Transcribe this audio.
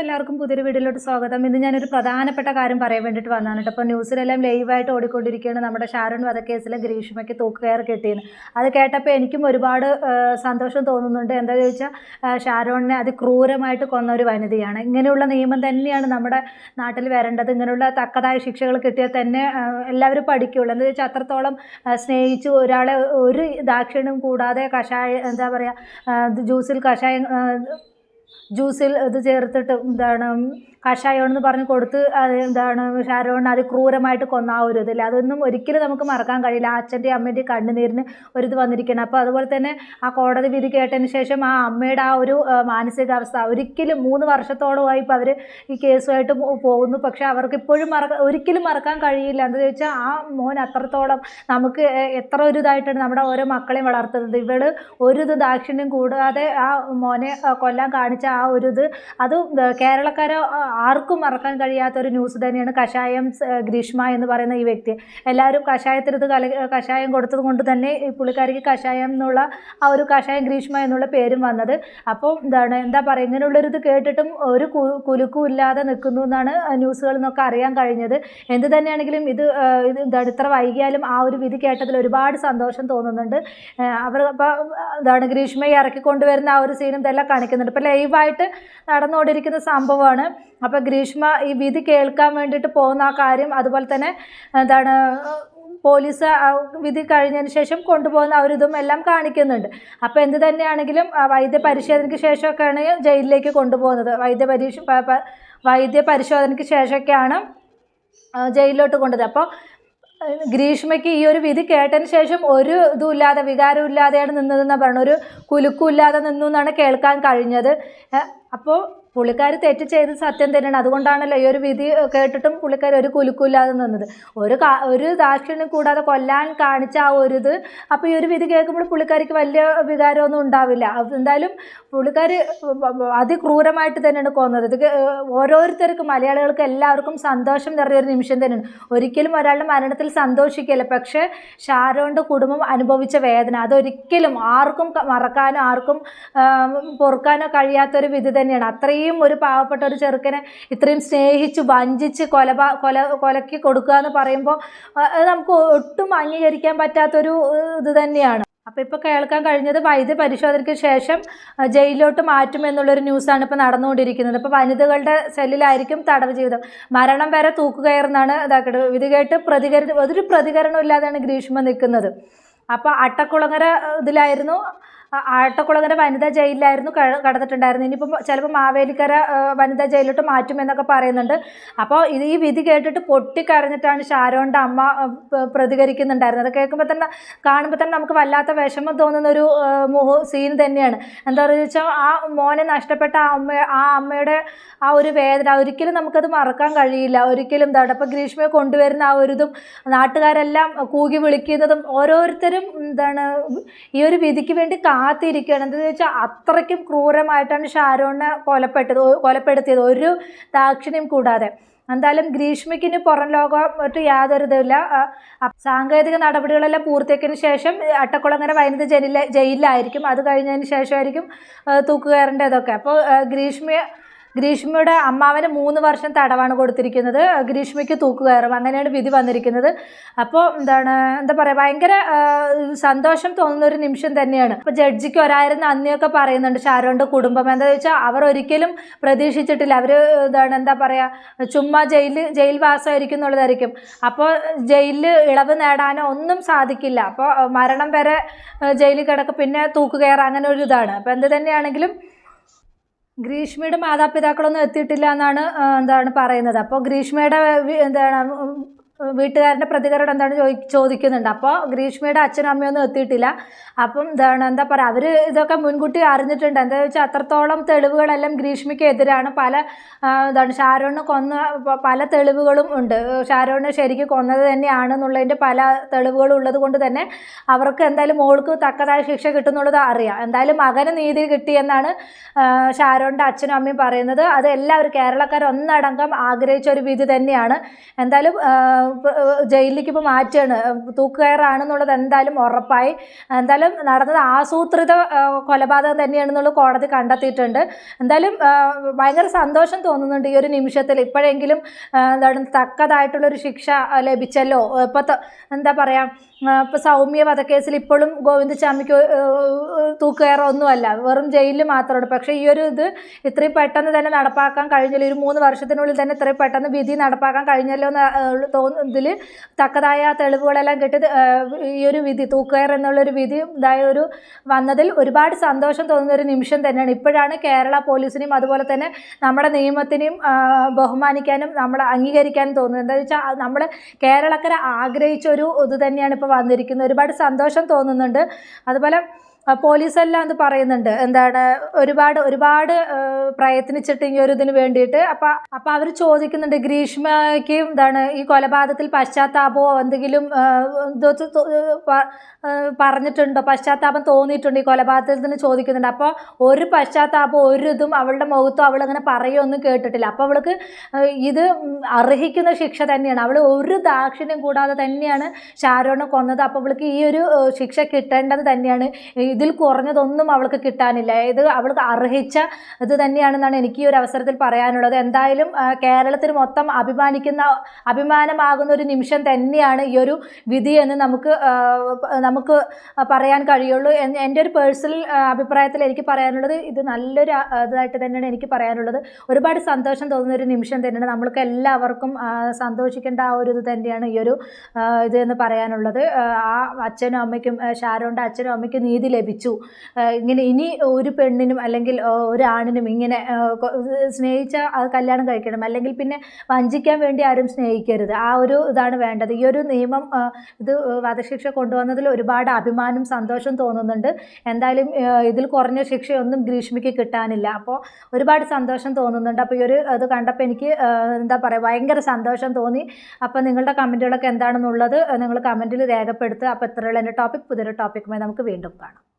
എല്ലാവർക്കും പുതിയൊരു വീഡിയോയിലോട്ട് സ്വാഗതം. ഇന്ന് ഞാനൊരു പ്രധാനപ്പെട്ട കാര്യം പറയാൻ വേണ്ടിയിട്ട് വന്നതാണ് കേട്ടോ. അപ്പോൾ ന്യൂസിലെല്ലാം ലൈവായിട്ട് ഓടിക്കൊണ്ടിരിക്കുകയാണ് നമ്മുടെ ഷാരോൺ വധക്കേസിലെ ഗ്രീഷ്മയ്ക്ക് തൂക്കുകയർ കിട്ടിയെന്ന്. അത് കേട്ടപ്പോൾ എനിക്കും ഒരുപാട് സന്തോഷം തോന്നുന്നുണ്ട്. എന്താ ചോദിച്ചാൽ ഷാരോണിനെ ഷാരോണിനെ അതിക്രൂരമായിട്ട് കൊന്ന ഒരു വനിതയാണ്. ഇങ്ങനെയുള്ള നിയമം തന്നെയാണ് നമ്മുടെ നാട്ടിൽ വരേണ്ടത്. ഇങ്ങനെയുള്ള തക്കതായ ശിക്ഷകൾ കിട്ടിയാൽ തന്നെ എല്ലാവരും പഠിക്കുകയുള്ളൂ എന്താ ചോദിച്ചാൽ അത്രത്തോളം സ്നേഹിച്ച് ഒരാളെ ഒരു ദാക്ഷിണ്യം കൂടാതെ കഷായം എന്താ പറയുക ജ്യൂസിൽ കഷായം ജ്യൂസിൽ ഇത് ചേർത്തിട്ട് എന്താണ് കഷായമെന്ന് പറഞ്ഞ് കൊടുത്ത് എന്താണ് ഷാരോൺ അത് ക്രൂരമായിട്ട് കൊന്ന ആ ഒരു ഇതില്ല അതൊന്നും ഒരിക്കലും നമുക്ക് മറക്കാൻ കഴിയില്ല. ആ അച്ഛന്റെയും അമ്മേന്റെയും കണ്ണുനീരിന് ഒരു ഇത് വന്നിരിക്കണം അപ്പോൾ അതുപോലെ തന്നെ ആ കോടതി വിധി കേട്ടതിന് ശേഷം ആ അമ്മയുടെ ആ ഒരു മാനസികാവസ്ഥ ഒരിക്കലും മൂന്ന് വർഷത്തോളമായി ഇപ്പോൾ അവർ ഈ കേസുമായിട്ട് പോകുന്നു. പക്ഷേ അവർക്ക് ഇപ്പോഴും മറക്ക ഒരിക്കലും മറക്കാൻ കഴിയില്ല. എന്താ ചോദിച്ചാൽ ആ മോൻ അത്രത്തോളം നമുക്ക് എത്ര ഒരു ഇതായിട്ടാണ് നമ്മുടെ ഓരോ മക്കളെയും വളർത്തുന്നത്. ഇവൾ ഒരു ഇത് ദാക്ഷിണ്യം കൂടാതെ ആ മോനെ കൊല്ലാൻ കാണിച്ച ആ ഒരു ഇത്. അത് കേരളക്കാരെ ആർക്കും മറക്കാൻ കഴിയാത്ത ഒരു ന്യൂസ് തന്നെയാണ് കഷായം ഗ്രീഷ്മ എന്ന് പറയുന്ന ഈ വ്യക്തി. എല്ലാവരും കഷായത്തിനത് കല കഷായം കൊടുത്തത് കൊണ്ട് തന്നെ ഈ പുള്ളിക്കാരിക്ക് കഷായം എന്നുള്ള ആ ഒരു കഷായം ഗ്രീഷ്മ എന്നുള്ള പേരും വന്നത്. അപ്പോൾ എന്താണ് എന്താ പറയുക ഇങ്ങനെയുള്ളൊരിത് കേട്ടിട്ടും ഒരു കുലുക്കും ഇല്ലാതെ നിൽക്കുന്നു എന്നാണ് ന്യൂസുകളിൽ നിന്നൊക്കെ അറിയാൻ കഴിഞ്ഞത്. എന്ത് തന്നെയാണെങ്കിലും ഇത് ഇത് എന്താണ് ഇത്ര വൈകിയാലും ആ ഒരു വിധി കേട്ടതിൽ ഒരുപാട് സന്തോഷം തോന്നുന്നുണ്ട്. അവർ അപ്പോൾ എന്താണ് ഗ്രീഷ്മയെ ഇറക്കിക്കൊണ്ടുവരുന്ന ആ ഒരു സീനും ഇതെല്ലാം കാണിക്കുന്നുണ്ട്. ഇപ്പോൾ ലൈവായിട്ട് നടന്നുകൊണ്ടിരിക്കുന്ന സംഭവമാണ്. അപ്പോൾ ഗ്രീഷ്മ ഈ വിധി കേൾക്കാൻ വേണ്ടിയിട്ട് പോകുന്ന ആ കാര്യം അതുപോലെ തന്നെ എന്താണ് പോലീസ് വിധി കഴിഞ്ഞതിന് ശേഷം കൊണ്ടുപോകുന്ന ഇതും എല്ലാം കാണിക്കുന്നുണ്ട്. അപ്പോൾ എന്ത് തന്നെയാണെങ്കിലും വൈദ്യ പരിശോധനയ്ക്ക് ശേഷമൊക്കെയാണ് ജയിലിലേക്ക് കൊണ്ടുപോകുന്നത്. വൈദ്യ പരീക്ഷ വൈദ്യ പരിശോധനയ്ക്ക് ശേഷമൊക്കെയാണ് ജയിലിലോട്ട് കൊണ്ടത് അപ്പോൾ ഗ്രീഷ്മയ്ക്ക് ഈ ഒരു വിധി കേട്ടതിന് ശേഷം ഒരു ഇതും ഇല്ലാതെ വികാരം ഇല്ലാതെയാണ് നിന്നതെന്നാണ് പറയുന്നത് ഒരു കുലുക്കും ഇല്ലാതെ നിന്നു എന്നാണ് കേൾക്കാൻ കഴിഞ്ഞത്. അപ്പോൾ പുള്ളിക്കാരി തെറ്റ് ചെയ്ത് സത്യം തന്നെയാണ്. അതുകൊണ്ടാണല്ലോ ഈ ഒരു വിധി കേട്ടിട്ടും പുള്ളിക്കാർ ഒരു കുലുക്കൂല്ലാതെ നിന്നത്. ഒരു ഒരു ദാക്ഷിണ്യം കൂടാതെ കൊല്ലാൻ കാണിച്ച ആ ഒരു ഇത് അപ്പോൾ ഈ ഒരു വിധി കേൾക്കുമ്പോൾ പുള്ളിക്കാരിക്ക് വലിയ വികാരമൊന്നും ഉണ്ടാവില്ല. എന്തായാലും പുള്ളിക്കാർ അതിക്രൂരമായിട്ട് തന്നെയാണ് കൊന്നത്. ഇത് ഓരോരുത്തർക്കും മലയാളികൾക്ക് എല്ലാവർക്കും സന്തോഷം നിറഞ്ഞൊരു നിമിഷം തന്നെയാണ്. ഒരിക്കലും ഒരാളുടെ മരണത്തിൽ സന്തോഷിക്കില്ല പക്ഷേ ഷാരോണിന്റെ കുടുംബം അനുഭവിച്ച വേദന. അതൊരിക്കലും ആർക്കും മറക്കാനോ ആർക്കും പൊറുക്കാനോ കഴിയാത്തൊരു വിധി തന്നെയാണ്. അത്രയും ഒരു പാവപ്പെട്ട ഒരു ചെറുക്കനെ ഇത്രയും സ്നേഹിച്ച് വഞ്ചിച്ച് കൊലപാ കൊല കൊലക്കി കൊടുക്കുക എന്ന് പറയുമ്പോൾ അത് നമുക്ക് ഒട്ടും അംഗീകരിക്കാൻ പറ്റാത്തൊരു ഇത് തന്നെയാണ്. അപ്പോൾ ഇപ്പോൾ കേൾക്കാൻ കഴിഞ്ഞത് വൈദ്യ പരിശോധനയ്ക്ക് ശേഷം ജയിലിലോട്ട് മാറ്റും എന്നുള്ളൊരു ന്യൂസാണ് ഇപ്പോൾ നടന്നുകൊണ്ടിരിക്കുന്നത്. ഇപ്പോൾ വനിതകളുടെ സെല്ലിലായിരിക്കും തടവ് ജീവിതം. മരണം വരെ തൂക്കുകയറുന്നാണ് ഇതാക്കിയത് ഇത് കേട്ട് പ്രതികരി ഒരു പ്രതികരണം ഇല്ലാതെയാണ് ഗ്രീഷ്മ നിൽക്കുന്നത്. അപ്പോൾ അട്ടക്കുളങ്ങര ഇതിലായിരുന്നു ആ- ആട്ടക്കുളങ്ങര വനിതാ ജയിലിലായിരുന്നു ക- കടന്നിട്ടുണ്ടായിരുന്നത്. ഇനിയിപ്പം ചിലപ്പോൾ മാവേലിക്കര വനിതാ ജയിലിലോട്ട് മാറ്റും എന്നൊക്കെ പറയുന്നുണ്ട്. അപ്പോൾ ഇത് ഈ വിധി കേട്ടിട്ട് പൊട്ടിക്കരഞ്ഞിട്ടാണ് ഷാരോണിന്റെ അമ്മ പ്രതികരിക്കുന്നുണ്ടായിരുന്നത്. അത് കേൾക്കുമ്പോൾ തന്നെ കാണുമ്പോൾ തന്നെ നമുക്ക് വല്ലാത്ത വിഷമം തോന്നുന്ന ഒരു മുഹ സീൻ തന്നെയാണ്. എന്താ പറയുക വെച്ചാൽ ആ മോനെ നഷ്ടപ്പെട്ട ആ അമ്മ ആ അമ്മയുടെ ആ ഒരു വേദന ഒരിക്കലും നമുക്കത് മറക്കാൻ കഴിയില്ല. ഒരിക്കലും എന്താണ് അപ്പോൾ ഗ്രീഷ്മയെ കൊണ്ടുവരുന്ന ആ ഒരിതും നാട്ടുകാരെല്ലാം കൂകി വിളിക്കുന്നതും ഓരോരുത്തരും എന്താണ് ഈ ഒരു വിധിക്ക് വേണ്ടി കാത്തിരിക്കുകയാണ്. എന്താണെന്ന് വെച്ചാൽ അത്രയ്ക്കും ക്രൂരമായിട്ടാണ് ഷാരോണിനെ കൊലപ്പെട്ടത് കൊലപ്പെടുത്തിയത്. ഒരു ദാക്ഷിണ്യം കൂടാതെ. എന്തായാലും ഗ്രീഷ്മയ്ക്ക് ഇനി പുറം ലോകമായിട്ട് യാതൊരു ഇതുമില്ല. സാങ്കേതിക നടപടികളെല്ലാം പൂർത്തിയാക്കിയതിന് ശേഷം അട്ടക്കുളങ്ങര ജയിലിൽ ജയിലിലായിരിക്കും. അത് കഴിഞ്ഞതിന് ശേഷമായിരിക്കും തൂക്കുകയറേണ്ടതൊക്കെ അപ്പോൾ ഗ്രീഷ്മയെ ഗ്രീഷ്മയുടെ അമ്മാവന് മൂന്ന് വർഷം തടവാണ് കൊടുത്തിരിക്കുന്നത്. ഗ്രീഷ്മയ്ക്ക് തൂക്കുകയറും. അങ്ങനെയാണ് വിധി വന്നിരിക്കുന്നത്. അപ്പോൾ എന്താണ് എന്താ പറയുക ഭയങ്കര സന്തോഷം തോന്നുന്ന ഒരു നിമിഷം തന്നെയാണ്. അപ്പോൾ ജഡ്ജിക്ക് ഒരായിരം നന്ദിയൊക്കെ പറയുന്നുണ്ട് ഷാരോണിന്റെ കുടുംബം. എന്താ വെച്ചാൽ അവർ ഒരിക്കലും പ്രതീക്ഷിച്ചിട്ടില്ല. അവർ എന്താണ് എന്താ പറയുക ചുമ്മാ ജയിൽ വാസമായിരിക്കും എന്നുള്ളതായിരിക്കും. അപ്പോൾ ജയിലിൽ ഇളവ് നേടാനോ ഒന്നും സാധിക്കില്ല. അപ്പോൾ മരണം വരെ ജയിലിൽ കിടക്കും പിന്നെ തൂക്കുകയറുക അങ്ങനെ ഒരു ഇതാണ്. അപ്പോൾ എന്ത് തന്നെയാണെങ്കിലും ഗ്രീഷ്മയുടെ മാതാപിതാക്കളൊന്നും എത്തിയിട്ടില്ല എന്നാണ് എന്താണ് പറയുന്നത്. അപ്പോൾ ഗ്രീഷ്മയുടെ എന്താണ് ഉം, വീട്ടുകാരുടെ പ്രതികരണം എന്താണ് ചോദി ചോദിക്കുന്നുണ്ട്. അപ്പോൾ ഗ്രീഷ്മയുടെ അച്ഛനും അമ്മയൊന്നും എത്തിയിട്ടില്ല. അപ്പം എന്താണ് എന്താ പറയുക അവർ ഇതൊക്കെ മുൻകൂട്ടി അറിഞ്ഞിട്ടുണ്ട്. എന്താ വെച്ചാൽ അത്രത്തോളം തെളിവുകളെല്ലാം ഗ്രീഷ്മയ്ക്ക് എതിരാണ്. പല എന്താണ് ഷാരോണ് കൊന്ന പല തെളിവുകളും ഉണ്ട്. ഷാരോണിനെ ശരിക്കും കൊന്നത് തന്നെയാണെന്നുള്ളതിന്റെ പല തെളിവുകളും ഉള്ളത് കൊണ്ട് തന്നെ അവർക്ക് എന്തായാലും മോൾക്ക് തക്കതായ ശിക്ഷ കിട്ടുന്നുള്ളത് അറിയാം. എന്തായാലും മകന് നീതി കിട്ടിയെന്നാണ് ഷാരോണിന്റെ അച്ഛനും അമ്മയും പറയുന്നത്. അത് എല്ലാവരും കേരളക്കാർ ഒന്നടങ്കം ആഗ്രഹിച്ച ഒരു വിധി തന്നെയാണ്. എന്തായാലും ജയിലിലേക്ക് ഇപ്പോൾ മാറ്റുകയാണ് തൂക്കുകയറാണെന്നുള്ളത് എന്തായാലും ഉറപ്പായി. എന്തായാലും നടന്നത് ആസൂത്രിത കൊലപാതകം തന്നെയാണെന്നുള്ളത് കോടതി കണ്ടെത്തിയിട്ടുണ്ട്. എന്തായാലും ഭയങ്കര സന്തോഷം തോന്നുന്നുണ്ട് ഈ ഒരു നിമിഷത്തിൽ. ഇപ്പോഴെങ്കിലും എന്താണ് തക്കതായിട്ടുള്ളൊരു ശിക്ഷ ലഭിച്ചല്ലോ? ഇപ്പോൾ എന്താ പറയുക ഇപ്പോൾ സൗമ്യ വധക്കേസിൽ ഇപ്പോഴും ഗോവിന്ദസ്വാമിക്ക് തൂക്കുകയറോ ഒന്നുമല്ല വെറും ജയിലിൽ മാത്രമാണ് പക്ഷേ ഈ ഒരു ഇത് ഇത്രയും പെട്ടെന്ന് തന്നെ നടപ്പാക്കാൻ കഴിഞ്ഞല്ലോ ഒരു മൂന്ന് വർഷത്തിനുള്ളിൽ തന്നെ ഇത്രയും പെട്ടെന്ന് വിധി നടപ്പാക്കാൻ കഴിഞ്ഞല്ലോ എന്ന് തോന്നുന്നതിൽ തക്കതായ തെളിവുകളെല്ലാം കിട്ടി. ഈ ഒരു വിധി തൂക്കുകയർ എന്നുള്ളൊരു വിധി ഇതായ ഒരു വന്നതിൽ ഒരുപാട് സന്തോഷം തോന്നുന്ന ഒരു നിമിഷം തന്നെയാണ്. ഇപ്പോഴാണ് കേരള പോലീസിനെയും അതുപോലെ തന്നെ നമ്മുടെ നിയമത്തിനെയും ബഹുമാനിക്കാനും നമ്മൾ അംഗീകരിക്കാനും തോന്നുന്നത്. എന്താ വെച്ചാൽ നമ്മൾ കേരളക്കര ആഗ്രഹിച്ച ഒരു ഇത് തന്നെയാണ് ഇപ്പോൾ വന്നിരിക്കുന്നത് ഒരുപാട് സന്തോഷം തോന്നുന്നുണ്ട്. അതുപോലെ പോലീസെല്ലാം അത് പറയുന്നുണ്ട്. എന്താണ് ഒരുപാട് ഒരുപാട് പ്രയത്നിച്ചിട്ട് ഈ ഒരു ഇതിന് വേണ്ടിയിട്ട്. അപ്പം അപ്പം അവർ ചോദിക്കുന്നുണ്ട് ഗ്രീഷ്മയ്ക്ക് എന്താണ് ഈ കൊലപാതകത്തിൽ പശ്ചാത്താപമോ എന്തെങ്കിലും പറഞ്ഞിട്ടുണ്ടോ? പശ്ചാത്താപം തോന്നിയിട്ടുണ്ടോ ഈ കൊലപാതകത്തിന് ചോദിക്കുന്നുണ്ട്. അപ്പോൾ ഒരു പശ്ചാത്താപം ഒരു ഇതും അവളുടെ മുഖത്തോ അവളങ്ങനെ പറയുമൊന്നും കേട്ടിട്ടില്ല. അപ്പോൾ അവൾക്ക് ഇത് അർഹിക്കുന്ന ശിക്ഷ തന്നെയാണ്. അവൾ ഒരു ദാക്ഷിണ്യം കൂടാതെ തന്നെയാണ് ഷാരോണെ കൊന്നത്. അപ്പോൾ അവൾക്ക് ഈ ഒരു ശിക്ഷ കിട്ടേണ്ടത് തന്നെയാണ്. ഇതിൽ കുറഞ്ഞതൊന്നും അവൾക്ക് കിട്ടാനില്ല. ഇത് അവൾക്ക് അർഹിച്ച ഇത് തന്നെയാണെന്നാണ് എനിക്ക് ഈ ഒരു അവസരത്തിൽ പറയാനുള്ളത്. എന്തായാലും കേരളത്തിന് മൊത്തം അഭിമാനിക്കുന്ന അഭിമാനമാകുന്ന ഒരു നിമിഷം തന്നെയാണ് ഈ ഒരു വിധി എന്ന് നമുക്ക് നമുക്ക് പറയാൻ കഴിയുള്ളൂ. എന്റെ ഒരു പേഴ്സണൽ അഭിപ്രായത്തിൽ എനിക്ക് പറയാനുള്ളത് ഇത് നല്ലൊരു ഇതായിട്ട് തന്നെയാണ് എനിക്ക് പറയാനുള്ളത്. ഒരുപാട് സന്തോഷം തോന്നുന്ന ഒരു നിമിഷം തന്നെയാണ് നമ്മൾക്ക് എല്ലാവർക്കും സന്തോഷിക്കേണ്ട ആ ഒരു ഇത് തന്നെയാണ് ഈ ഒരു ഇത് എന്ന് പറയാനുള്ളത്. ആ, അച്ഛനും അമ്മയ്ക്കും ആ, ഷാരോണിന്റെ അച്ഛനും അമ്മയ്ക്കും നീതി ലഭിച്ചു. ഇങ്ങനെ ഇനി ഒരു പെണ്ണിനും അല്ലെങ്കിൽ ഒരു ആണിനും ഇങ്ങനെ ആ, സ്നേഹിച്ച അത് കല്യാണം കഴിക്കണം. അല്ലെങ്കിൽ പിന്നെ വഞ്ചിക്കാൻ വേണ്ടി ആരും സ്നേഹിക്കരുത്. ആ ഒരു ഇതാണ് വേണ്ടത്. ഈ ഒരു നിയമം ഇത് വധശിക്ഷ കൊണ്ടുവന്നതിൽ ഒരുപാട് അഭിമാനം സന്തോഷം തോന്നുന്നുണ്ട്. എന്തായാലും ഇതിൽ കുറഞ്ഞ ശിക്ഷയൊന്നും ഗ്രീഷ്മയ്ക്ക് കിട്ടാനില്ല. അപ്പോൾ ഒരുപാട് സന്തോഷം തോന്നുന്നുണ്ട്. അപ്പോൾ ഈ ഒരു ഇത് കണ്ടപ്പോൾ എനിക്ക് എന്താ പറയുക ഭയങ്കര സന്തോഷം തോന്നി. അപ്പോൾ നിങ്ങളുടെ കമന്റുകളൊക്കെ എന്താണെന്നുള്ളത് നിങ്ങൾ കമന്റിൽ രേഖപ്പെടുത്തുക. അപ്പോൾ ഇത്രയുള്ള എന്റെ ടോപ്പിക്. പുതിയൊരു ടോപ്പിക്കുമായി നമുക്ക് വീണ്ടും കാണാം.